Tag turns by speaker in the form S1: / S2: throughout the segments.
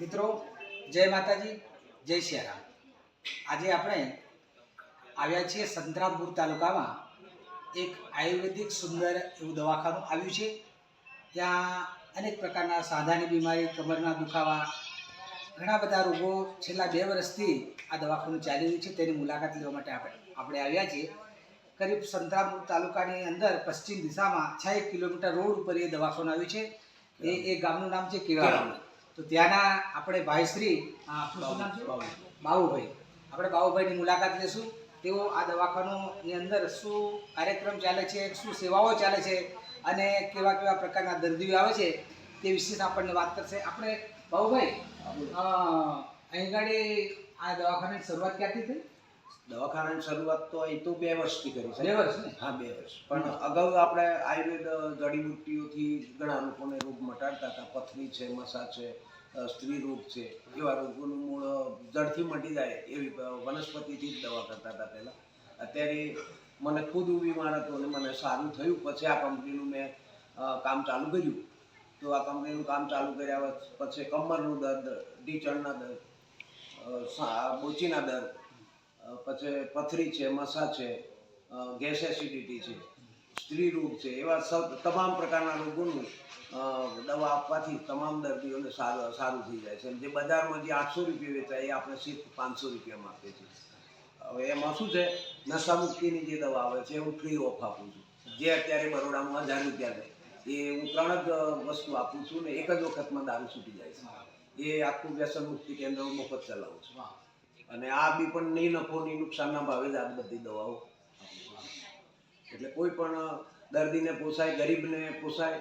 S1: મિત્રો, જય માતાજી, જય સિયારામ. આજે આપણે આવ્યા છીએ સંતરામપુર તાલુકામાં એક આયુર્વેદિક સુંદર એવું દવાખાનું આવ્યું છે. ત્યાં અનેક પ્રકારના સાંધાની બીમારી, કમરના દુખાવા, ઘણા બધા રોગો છેલ્લા બે વર્ષથી આ દવાખાનું ચાલી રહ્યું છે. તેની મુલાકાત લેવા માટે આપણે આપણે આવ્યા છીએ. કરીબ સંતરામપુર તાલુકાની અંદર પશ્ચિમ દિશામાં છ એક કિલોમીટર રોડ ઉપર એ દવાખાનું આવ્યું છે. એ એ ગામનું નામ છે કેળાવાડી તો ત્યાંના આપણે ભાઈશ્રી બાબુભાઈ આપણે બાબુભાઈની મુલાકાત લેશું. તેઓ આ દવાખાનાની અંદર શું કાર્યક્રમ ચાલે છે શું સેવાઓ ચાલે છે અને કેવા કેવા પ્રકારના દર્દીઓ આવે છે તે વિશે આપણને વાત કરશે. આપણે બાબુભાઈ અહીં ગાડી આ દવાખાનાની શરૂઆત ક્યાંથી થઈ?
S2: દવાખાનાની શરૂઆત તો એ તો બે વર્ષથી કરી છે.
S1: બે વર્ષ ને?
S2: હા બે વર્ષ. પણ અગાઉ આપણે આયુર્વેદ જડીબુટ્ટીઓથી ઘણા લોકોને રોગ મટાડતા હતા. પથરી છે મસા છે સ્ત્રી રોગ છે. એવા રોગોનું મૂળ જડથી મટી જાય એવી વનસ્પતિથી જ દવા કરતા હતા પહેલાં. અત્યારે મને ખુદ બીમાર હતો અને મને સારું થયું. પછી આ કંપનીનું મેં કામ ચાલુ કર્યું. તો આ કંપનીનું કામ ચાલુ કર્યા પછી કમરનું દર્દ ઢીચણના દર્દ બોચીના દર્દ પછી પથરી છે, મસા છે ગેસ એસિડિટી છે, સ્ત્રી રોગ છે, એવા સબ, તમામ પ્રકારના રોગોનું દવા આપવાથી તમામ દર્દીઓને સારું સારું થઈ જાય છે. જે બજારમાં જે આઠસો રૂપિયા વેચાય, એ આપણે સિર્ફ પાંચસો રૂપિયામાં આપીએ છીએ. હવે એમાં શું છે? નશા મુક્તિની જે દવા આવે છે, હું ફ્રી ઓફ આપું છું. જે અત્યારે બરોડામાં હજાર રૂપિયા લે એ હું ત્રણ જ વસ્તુ આપું છું ને એક જ વખતમાં દારૂ છૂટી જાય છે. એ આખું વ્યસન મુક્તિ કેન્દ્ર મફત ચલાવું છું. અને આ બી પણ નહીં નફો નહીં નુકસાનના ભાવે જ આ બધી દવાઓ. એટલે કોઈ પણ દર્દીને પોસાય ગરીબને પોસાય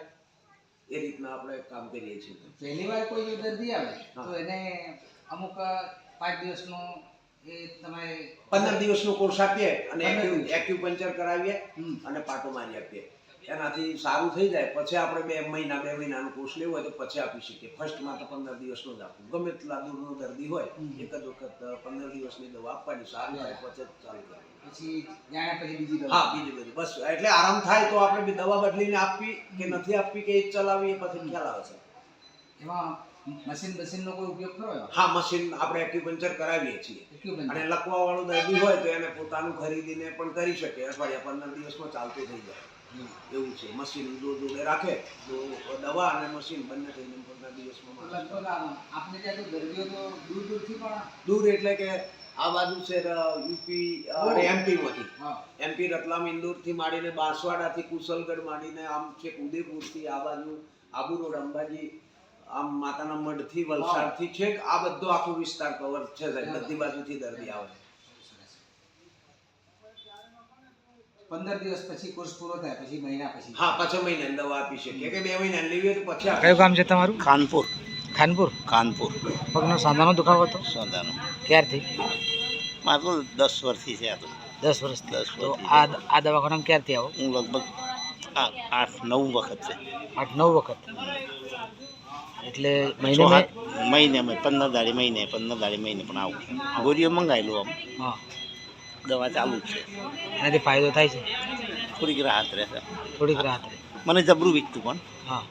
S2: એ રીતના આપણે કામ કરીએ છીએ.
S1: પહેલી વાર કોઈ દર્દી આવે તો એને અમુક પાંચ દિવસનો એ તમે
S2: પંદર દિવસનો કોર્સ આપીએ અને. એક્યુપંચર કરાવીએ અને પાટો મારી આપીએ. એનાથી સારું થઈ જાય. પછી આપણે બે મહિના બે મહિનાનો કોર્સ લેવો હોય તો પછી આપી શકીએ. ફર્સ્ટમાં તો પંદર દિવસનો જ આપવું. ગમે તેટલા દૂરનો દર્દી હોય. એક જ વખત પંદર દિવસની દવા આપવાની સારું થાય પછી ચાલુ કરવાનું.
S1: પછી જાણ્યા પછી બીજી દવા.
S2: હા બીજું બધું. બસ એટલે આરામ થાય તો આપણે દવા બદલીને આપવી કે નથી આપવી કે એ ચલાવી એ પછી ખ્યાલ આવે છે.
S1: એમાં મશીન મશીનનો કોઈ ઉપયોગ કરો?
S2: હા મશીન આપણે એક્યુપંચર કરાવીએ છીએ. અને લખવા વાળું દર્દી હોય તો એને પોતાનું ખરીદીને પણ કરી શકે. અઠવાડિયા પંદર દિવસમાં ચાલતું થઈ જાય. એવું છે. મશીન દૂર દૂર રાખે તો દવા અને મશીન બંને થઈને પંદર દિવસમાં
S1: આપણે ત્યાં તો દર્દીઓ તો દૂર દૂરથી પણ
S2: દૂર એટલે કે આ બાજુ છે યુપી અને એમપી માંથી
S1: હા.
S2: એમપી રતલામ ઇન્દોરથી માંડીને બાંસવાડાથી કુશલગઢ માંડીને આમ છેક ઉદયપુરથી આ બાજુ આબુ રોડ અંબાજી આમ માતાના મઢથી વલસાડથી છેક આ બધો આખો વિસ્તાર કવર છે બધી બધી બાજુથી દર્દી આવે
S1: પંદર દિવસ પછી કોર્સ પૂરો થાય પછી મહિના પછી.
S2: હા પાછો મહિના દવા આપી શકીએ કે બે મહિના લેવી હોય તો પછી
S1: કયું કામ છે તમારું?
S3: ખાનપુર.
S1: ખાનપુર?
S3: ખાનપુર.
S1: પગનો સાંધાનો દુખાવો હતો?
S3: સાંધાનો.
S1: ક્યારથી?
S3: મારે દસ વર્ષથી છે આ તો.
S1: દસ વર્ષ
S3: દસ
S1: તો આ આ દવાખાનામાં ક્યારથી આવો?
S3: હું લગભગ આ આઠ નવ વખત છે.
S1: આઠ નવ વખત. એટલે મહિને
S3: મહિને પંદર દાડી મહિને પંદર દાડી મહિને પણ આવું ગોળીઓ મંગાવેલું આમ.
S1: હા.
S3: દવા ચાલુ જ છે.
S1: એનાથી ફાયદો થાય છે?
S3: થોડીક રાહત રહેશે.
S1: થોડીક રાહત રહે.
S3: મને જબરું વીકતું પણ.
S1: હા.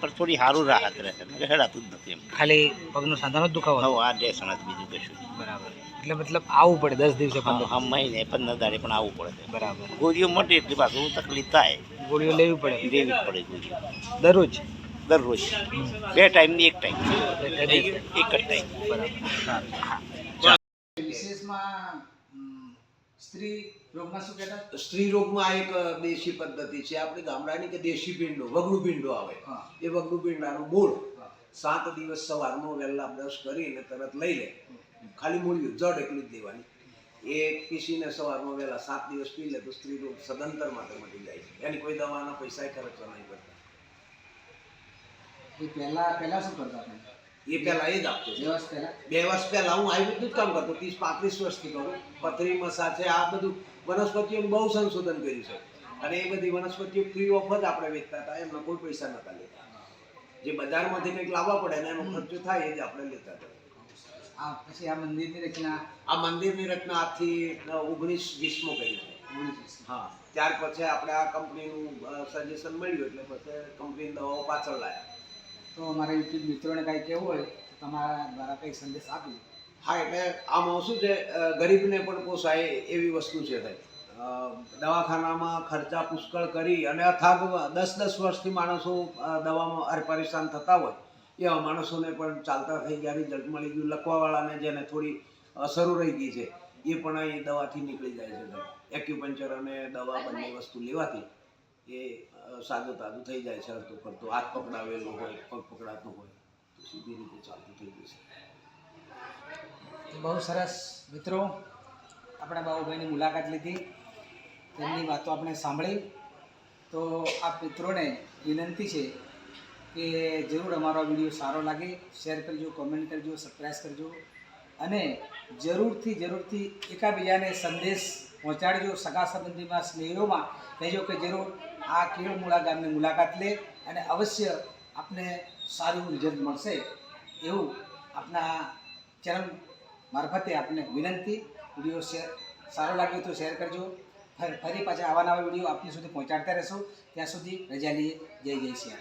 S3: પણ થોડી સારું રાહત રહેશે. હેડાતું જ નથી એમ.
S1: ખાલી પગનો સાંધાનો જ દુખાવો
S3: હા આ ડેસણ જ બીજું કશું
S1: બરાબર. એટલે મતલબ આવવું પડે દસ દિવસે
S3: હા મહિને પંદર દાડે પણ આવવું પડે
S1: બરાબર.
S3: ગોળીઓ મટે એટલી પાછું તકલીફ થાય.
S1: ગોળીઓ લેવી પડે?
S3: લેવી પડે ગોળીઓ.
S1: દરરોજ?
S3: દરરોજ. બે ટાઈમની એક ટાઈમ. એક જ ટાઈમ.
S1: બરાબર. વિશેષમાં સ્ત્રી રોગમાં શું કહેતા?
S2: સ્ત્રી રોગમાં આ એક દેશી પદ્ધતિ છે. આપણી ગામડાની કે દેશી ભીંડો વગડું ભીંડો આવે. એ વગડું ભીંડાનું મૂળ. સાત દિવસ સવારમાં વહેલા બ્રશ કરીને તરત લઈ લે. ખાલી મૂળ્યું જડ એટલું જ દેવાની. એ પીસીને સવારમાં વહેલા સાત દિવસ પી લે તો સ્ત્રી રોગ સદંતર માટે મટી જાય છે. એની કોઈ દવાના પૈસા ખર્ચવા નહીં પડતા.
S1: એ પહેલા પહેલા શું કરતા
S2: એ પહેલા એ જ આપતો
S1: બે વર્ષ પહેલા?
S2: બે વર્ષ પહેલા હું આયુર્વેદનું જ કામ કરતો ત્રીસ પાંત્રીસ વર્ષથી કરું. પથરી મસા છે આ બધું વનસ્પતિઓનું બહુ સંશોધન કર્યું છે. અને એ બધી વનસ્પતિઓ ફ્રી ઓફ જ આપણે વેચતા હતા. એમના કોઈ પૈસા નતા લેતા. જે બજારમાંથી કંઈક લાવવા પડે ને એનો ખર્ચો થાય એ જ આપણે લેતા હતા.
S1: આ પછી આ મંદિરની રચના?
S2: આ મંદિરની રચના આજથી ઓગણીસ વીસમો કરી. છે હા. ત્યાર પછી આપણે આ કંપનીનું સજેશન મળ્યું એટલે પછી કંપની દવાઓ પાછળ લાયા.
S1: તો અમારા યુટ્યુબ મિત્રોને કાંઈ કહેવું હોય તો તમારા દ્વારા કંઈ સંદેશ આપ્યો
S2: હા, એટલે આમાં શું છે ગરીબને પણ પોસાય એવી વસ્તુ છે ભાઈ. દવાખાનામાં ખર્ચા પુષ્કળ કરી અને અથાગ દસ દસ વર્ષથી માણસો દવામાં અરપરેશાન થતા હોય, એવા માણસોને પણ ચાલતા થઈ ગયા રિઝલ્ટ મળી ગયું. લખવાવાળાને જેને થોડી અસરો રહી ગઈ છે, એ પણ અહીં દવાથી નીકળી જાય છે એક્યુપંચર અને દવા બંને વસ્તુ લેવાથી એ સાદું તાદું થઈ જાય છે અડધો ફરતું હાથ પકડાવેલું હોય, પગ પકડાતું હોય, તો સીધી રીતે ચાલતું થઈ જશે
S1: બહુ સરસ. મિત્રો, આપણે બાબુભાઈની મુલાકાત લીધી. તેમની વાતો આપણે સાંભળી. તો આ મિત્રોને વિનંતી છે કે જરૂર અમારો વીડિયો સારો લાગે. શેર કરજો કોમેન્ટ કરજો સબસ્ક્રાઈબ કરજો. અને જરૂરથી જરૂરથી એકાબીજાને સંદેશ પહોંચાડજો. સગા સંબંધીમાં સ્નેહીઓમાં કહેજો કે જરૂર આ કેળમુળા ગામની મુલાકાત લે અને અવશ્ય આપને સારું રિઝલ્ટ મળશે એવું આપના ચરમ મારફતે આપને વિનંતી. વીડિયો શેર સારો લાગ્યો તો શેર કરજો. ફરી પાછા આવા નવા વીડિયો આપની સુધી પહોંચાડતા રહેશો. ત્યાં સુધી રજા લઈએ જય જય
S2: જય